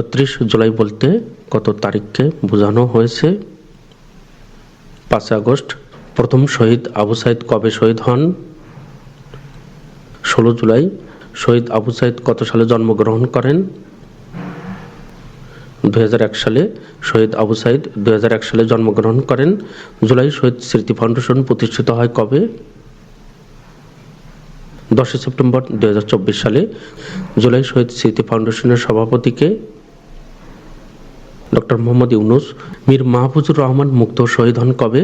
ছত্রিশ জুলাই বলতে কত তারিখকে বোঝানো হয়েছে? পাঁচই আগস্ট, প্রথম শহীদ আবু সাইদ কবে শহীদ হন? ষোলো জুলাই, শহীদ আবু সাইদ কত সালে জন্মগ্রহণ করেন? দুই সালে শহীদ আবু সাইদ দুই সালে জন্মগ্রহণ করেন। জুলাই শহীদ স্মৃতি ফাউন্ডেশন প্রতিষ্ঠিত হয় কবে? দশই সেপ্টেম্বর দুই হাজার চব্বিশ সালে জুলাই শহীদ স্মৃতি ফাউন্ডেশনের সভাপতিকে ডক্টর মোহাম্মদ ইউনুস, মীর মাহফুজুর রহমান মুক্ত শহীদ হন কবে?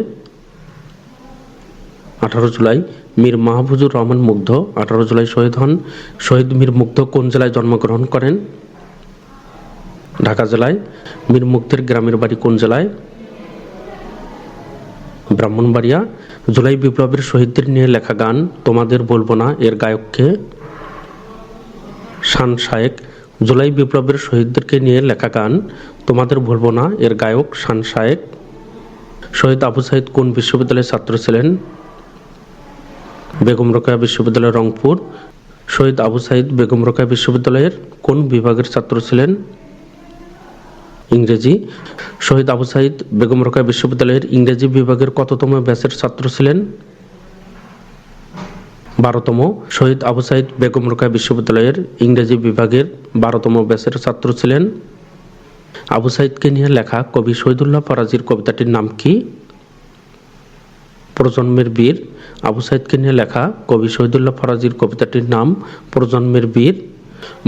আঠারো জুলাই, মীর মাহফুজুর রহমান মুগ্ধ আঠারো জুলাই শহীদ হন। শহীদ মীর মুগ্ধ কোন জেলায় জন্মগ্রহণ করেন? ঢাকা জেলায়, মীর মুগ্ধের গ্রামের বাড়ি কোন জেলায়? ব্রাহ্মণবাড়িয়া, জুলাই বিপ্লবের শহীদদের নিয়ে লেখা গান, তোমাদের বলব না এর গায়ককে শান শায়েক জুলাই বিপ্লবের শহীদদেরকে নিয়ে লেখা গান, তোমাদের বলব না এর গায়ক শান শায়েক। শহীদ আবু সাইদ কোন বিশ্ববিদ্যালয়ের ছাত্র ছিলেন? বেগম রোকেয়া বিশ্ববিদ্যালয়, রংপুর। শহীদ আবু সাইদ বেগম রোকেয়া বিশ্ববিদ্যালয়ের কোন বিভাগের ছাত্র ছিলেন? ইংরেজি। শহীদ আবু সাইদ বেগম রোকেয়া বিশ্ববিদ্যালয়ের ইংরেজি বিভাগের কততম ব্যাচের ছাত্র ছিলেন? বারোতম শহীদ আবু সাইদ বেগম রোকেয়া বিশ্ববিদ্যালয়ের ইংরেজি বিভাগের বারোতম ব্যাসের ছাত্র ছিলেন। আবু সাইদকে নিয়ে লেখা কবি শহীদুল্লাহ ফরাজির কবিতাটির নাম কি? প্রজন্মের বীর। আবু সাইদকে নিয়ে লেখা কবি শহীদুল্লাহ ফরাজির কবিতাটির নাম প্রজন্মের বীর।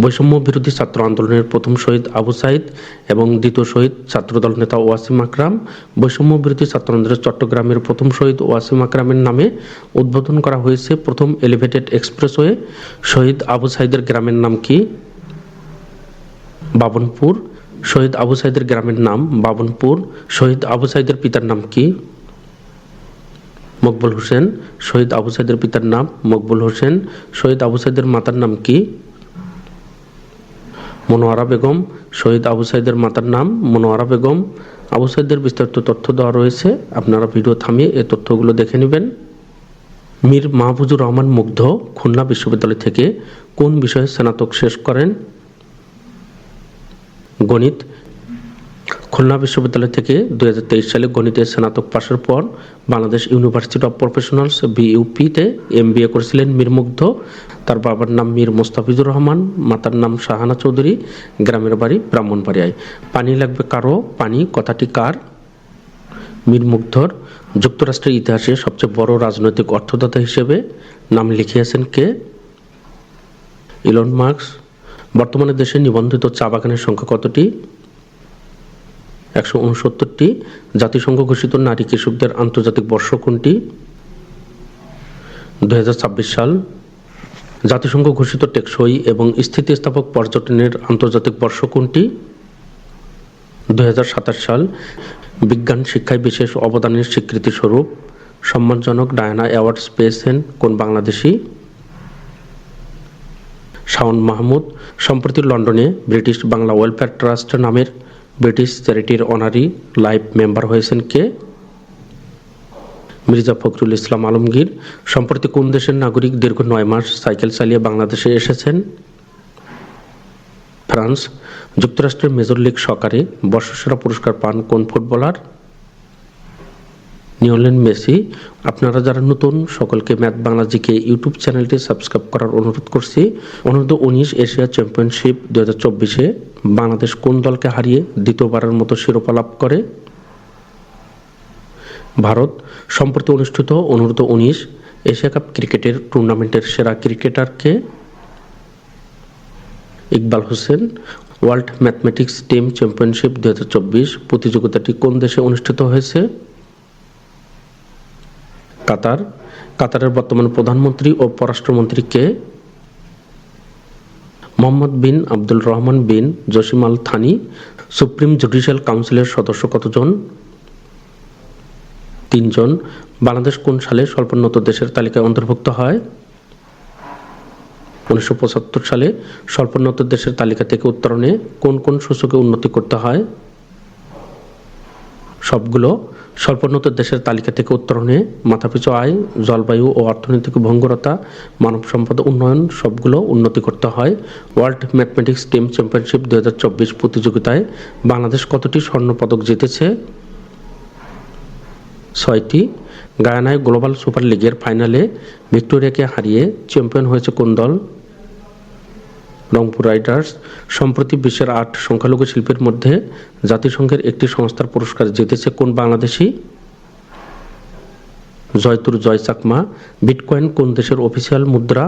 বৈষম্য বিরোধী ছাত্র আন্দোলনের প্রথম শহীদ আবু সাইদ এবং দ্বিতীয় শহীদ ছাত্রদল নেতা ওয়াসিম আকরাম। বৈষম্য বিরোধী ছাত্র আন্দোলনের চট্টগ্রামের প্রথম শহীদ ওয়াসিম আকরামের নামে উদ্বোধন করা হয়েছে প্রথম এলিভেটেড এক্সপ্রেসওয়ে। শহীদ আবু সাইদের গ্রামের নাম কি? বাবনপুর। শহীদ আবু সাইদের গ্রামের নাম বাবনপুর। শহীদ আবু সাইদের পিতার নাম কি? মকবুল হোসেন। শহীদ আবু সাইদের পিতার নাম মকবুল হোসেন। শহীদ আবু সাইদের মাতার নাম কি? মনোয়ারা বেগম, শহীদ আবু সাইদের মাতার নাম মনোয়ারা বেগম। আবু সাইদের বিস্তারিত তথ্য দেওয়া রয়েছে, আপনারা ভিডিও থামিয়ে এ তথ্যগুলো দেখে নেবেন। মীর মাহফুজুর রহমান মুগ্ধ, খুলনা বিশ্ববিদ্যালয় থেকে কোন বিষয়ে স্নাতক শেষ করেন? গণিত। খুলনা বিশ্ববিদ্যালয় থেকে দু হাজার তেইশ সালে গণিতে স্নাতক পাশের পর বাংলাদেশ ইউনিভার্সিটি অফ প্রফেশনালস বিইউপিতে এম করেছিলেন মীর মুগ্ধ। তার বাবার নাম মীর মোস্তাফিজুর রহমান, মাতার নাম শাহানা চৌধুরী, গ্রামের বাড়ি ব্রাহ্মণবাড়িয়ায়। পানি লাগবে কারও? পানি, কথাটি কার? মীর মুগ্ধর, যুক্তরাষ্ট্রের ইতিহাসে সবচেয়ে বড় রাজনৈতিক অর্থদাতা হিসেবে নাম লিখিয়েছেন কে? Elon marks. বর্তমানে দেশে নিবন্ধিত চা বাগানের সংখ্যা কতটি? একশো উনসত্তরটি। জাতিসংঘ ঘোষিত নারী কৃষকদের আন্তর্জাতিক বর্ষ কোনটি? দু হাজার ছাব্বিশ সাল। জাতিসংঘ ঘোষিত টেকসই এবং স্থিতিস্থাপক পর্যটনের আন্তর্জাতিক বর্ষ কোনটি? দু হাজার সাতাশ সাল, বিজ্ঞান শিক্ষায় বিশেষ অবদানের স্বীকৃতি স্বরূপ সম্মানজনক ডায়না অ্যাওয়ার্ডস পেয়েছেন কোন বাংলাদেশি? শাওন মাহমুদ, সম্প্রতি লন্ডনে ব্রিটিশ বাংলা ওয়েলফেয়ার ট্রাস্ট নামের ব্রিটিশ চ্যারিটির অনারি লাইভ মেম্বার হয়েছেন কে? মির্জা ফখরুল ইসলাম আলমগীর, সম্প্রতি কোন দেশের নাগরিক দীর্ঘ নয় মাস সাইকেল চালিয়ে বাংলাদেশে এসেছেন? ফ্রান্স, যুক্তরাষ্ট্রের মেজর লীগ সকারে বর্ষসেরা পুরস্কার পান কোন ফুটবলার? নিউলেন মেসি, আপনারা যারা নতুন, সকলকে ম্যাথ বাংলাজিকে ইউটিউব চ্যানেলটি সাবস্ক্রাইব করার অনুরোধ করছি। অনূর্ধ্ব উনিশ এশিয়া চ্যাম্পিয়নশিপ দু হাজার চব্বিশে বাংলাদেশ কোন দলকে হারিয়ে দ্বিতীয়বারের মতো শিরোপা লাভ করে? ভারত, সম্প্রতি অনুষ্ঠিত অনূর্ধ্ব উনিশ এশিয়া কাপ ক্রিকেটের টুর্নামেন্টের সেরা ক্রিকেটারকে Iqbal Hossain, world mathematics team championship দু হাজার চব্বিশ প্রতিযোগিতাটি কোন দেশে অনুষ্ঠিত হয়েছে? কাতার। কাতারের বর্তমান প্রধানমন্ত্রী ও পররাষ্ট্রমন্ত্রী কে? Mohammed bin Abdul Rahman bin Jassim Al Thani supreme judicial কাউন্সিলের সদস্য কতজন? তিনজন। বাংলাদেশ কোন সালে স্বল্পোন্নত দেশের তালিকায় অন্তর্ভুক্ত হয়? উনিশশো পঁচাত্তর সালে স্বল্পোন্নত দেশের তালিকা থেকে উত্তরণে কোন কোন সূচকে উন্নতি করতে হয়? সবগুলো স্বল্পোন্নত দেশের তালিকা থেকে উত্তরণে মাথাপিছু আয়, জলবায়ু ও অর্থনৈতিক ভঙ্গুরতা, মানব সম্পদ উন্নয়ন সবগুলো উন্নতি করতে হয়। ওয়ার্ল্ড ম্যাথমেটিক্স টিম চ্যাম্পিয়নশিপ দু হাজার চব্বিশ প্রতিযোগিতায় বাংলাদেশ কতটি স্বর্ণ পদক জিতেছে? ছয়টি। গায়ানায় গ্লোবাল সুপার লিগের ফাইনালে ভিক্টোরিয়াকে হারিয়ে চ্যাম্পিয়ন হয়েছে কোন দল? রংপুর রাইডার্স। সম্প্রতি বিশ্বের আট সংখ্যালঘু শিল্পের মধ্যে জাতিসংঘের একটি সংস্থার পুরস্কার জিতেছে কোন বাংলাদেশি? জয়তুর জয় চাকমা। বিটকয়েন কোন দেশের অফিসিয়াল মুদ্রা?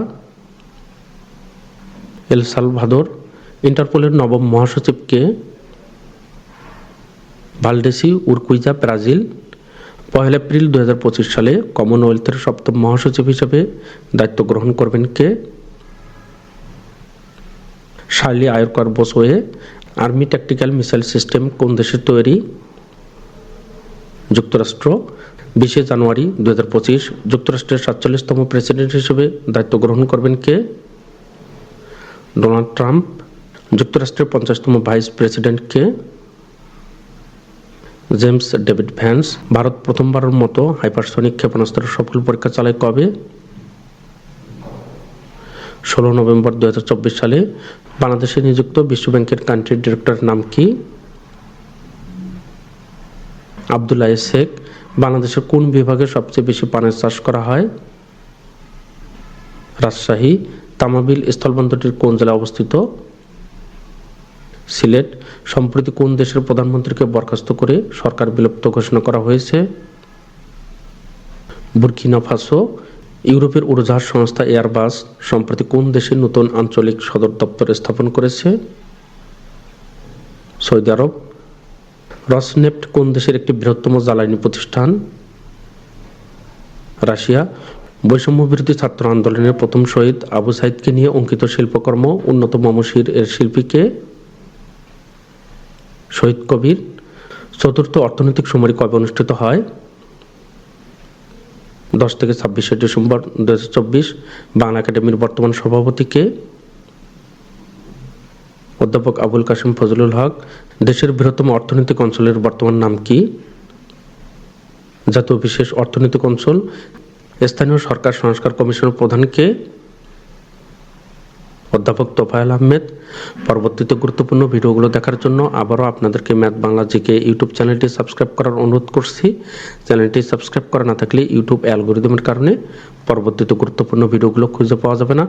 El Salvador. ইন্টারপোলের নবম মহাসচিবকে ভালডেসি উরকুইজা, ব্রাজিল। পহেলা এপ্রিল দুই হাজার পঁচিশ সালে কমনওয়েলথের সপ্তম মহাসচিব হিসেবে দায়িত্ব গ্রহণ করবেন কে? Shirley Ayorkor Botchwey army tactical missile system কোন দেশের তৈরি? যুক্তরাষ্ট্র, বিশে জানুয়ারি দুই হাজার পঁচিশ, যুক্তরাষ্ট্রের সাতচল্লিশতম প্রেসিডেন্ট হিসেবে দায়িত্ব গ্রহণ করবেন কে? ডোনাল্ড ট্রাম্প, যুক্তরাষ্ট্রের পঞ্চাশতম ভাইস প্রেসিডেন্ট কে? জেমস ডেভিড ভ্যান্স, ভারত প্রথমবারের মতো হাইপারসনিক ক্ষেপণাস্ত্রের সফল পরীক্ষা চালায় কবে? ষোলো নভেম্বর দু হাজার চব্বিশ সালে বাংলাদেশে নিযুক্ত বিশ্বব্যাংকের কান্ট্রি ডিরেক্টর নাম কি? আবদুল্লাহ শেখ, বাংলাদেশের কোন বিভাগে সবচেয়ে বেশি পানের চাষ করা হয়? রাজশাহী, তামাবিল স্থলবন্দরটির কোন জেলায় অবস্থিত? সিলেট, সম্প্রতি কোন দেশের প্রধানমন্ত্রীকে বরখাস্ত করে সরকার বিলুপ্ত ঘোষণা করা হয়েছে? বুরকিনা ফাসো, ইউরোপের উড়োজাহাজ সংস্থা এয়ারবাস, সম্প্রতি কোন দেশে নতুন আঞ্চলিক সদর দপ্তর স্থাপন করেছে? সৌদি আরব, রসনেফট কোন দেশের একটি বৃহত্তম জ্বালানি প্রতিষ্ঠান? রাশিয়া বৈষম্য বিরোধী ছাত্র আন্দোলনের প্রথম শহীদ আবু সাইদকে নিয়ে অঙ্কিত শিল্পকর্ম উন্নত মমশির এর শিল্পীকে শহীদ কবির চতুর্থ অর্থনৈতিক সমরি কবে অনুষ্ঠিত হয়? দশ থেকে ছাব্বিশে ডিসেম্বর দু হাজার চব্বিশ। বাংলা একাডেমির বর্তমান সভাপতিকে অধ্যাপক আবুল কাশিম ফজলুল হক। দেশের বৃহত্তম অর্থনৈতিক অঞ্চলের বর্তমান নাম কি? জাতীয় বিশেষ অর্থনৈতিক অঞ্চল। স্থানীয় সরকার সংস্কার কমিশনের প্রধানকে অধ্যাপক তোফায়েল আহমেদ। পরবর্তীতে গুরুত্বপূর্ণ ভিডিওগুলো দেখার জন্য আবারও আপনাদেরকে math Bangla G K YouTube চ্যানেলটি সাবস্ক্রাইব করার অনুরোধ করছি। চ্যানেলটি সাবস্ক্রাইব করা না থাকলে ইউটিউব অ্যালগোরিদমের কারণে পরবর্তীতে গুরুত্বপূর্ণ ভিডিওগুলো খুঁজে পাওয়া যাবে না।